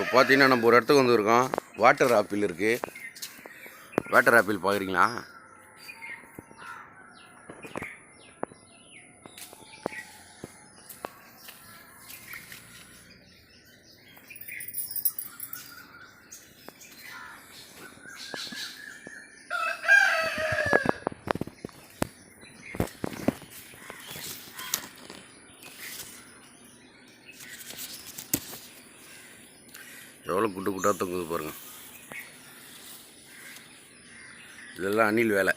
இப்போ பார்த்தீங்கன்னா நம்ம ஒரு இடத்துக்கு வந்திருக்கோம். வாட்டர் ஆப்பிள் இருக்குது வாட்டர் ஆப்பிள் பார்க்குறீங்களா? எவ்வளோ குட்டு குட்டாக தொங்குது பாருங்க. இதெல்லாம் அணில் வேலை.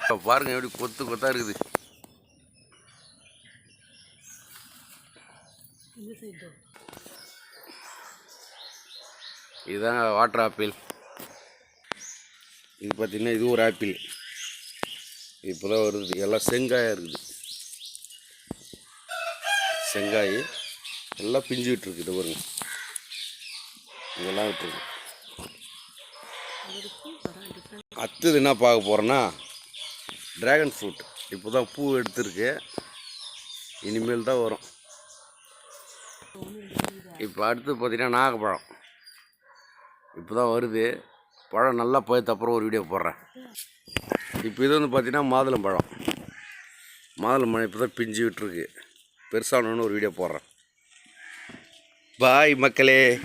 இப்போ பாருங்கள் எப்படி கொத்து கொத்தாக இருக்குது. இதுதாங்க வாட்டர் ஆப்பிள் இது பார்த்தீங்கன்னா இது ஒரு ஆப்பிள் இப்போ தான் வருது. எல்லாம் செங்காயாக இருக்குது. செங்காய். எல்லாம் பிஞ்சு விட்டுருக்கு இது பாருங்க. இதெல்லாம் விட்டுருக்கு அடுத்தது என்ன பார்க்க போகிறோன்னா ட்ராகன் ஃப்ரூட் இப்போ தான் பூ எடுத்திருக்கு. இனிமேல் தான் வரும். இப்போ அடுத்து பார்த்திங்கன்னா நாகப்பழம். இப்போ தான் வருது. பழம் நல்லா பழுத்த அப்புறம் ஒரு வீடியோ போடுறேன். இப்போ இது வந்து பார்த்திங்கன்னா மாதுளம்பழம். மாதுளம்பழம் இப்போ தான் பிஞ்சு விட்டுருக்கு பெருசானோன்னு ஒரு வீடியோ போடுறேன். பாய் மக்களே.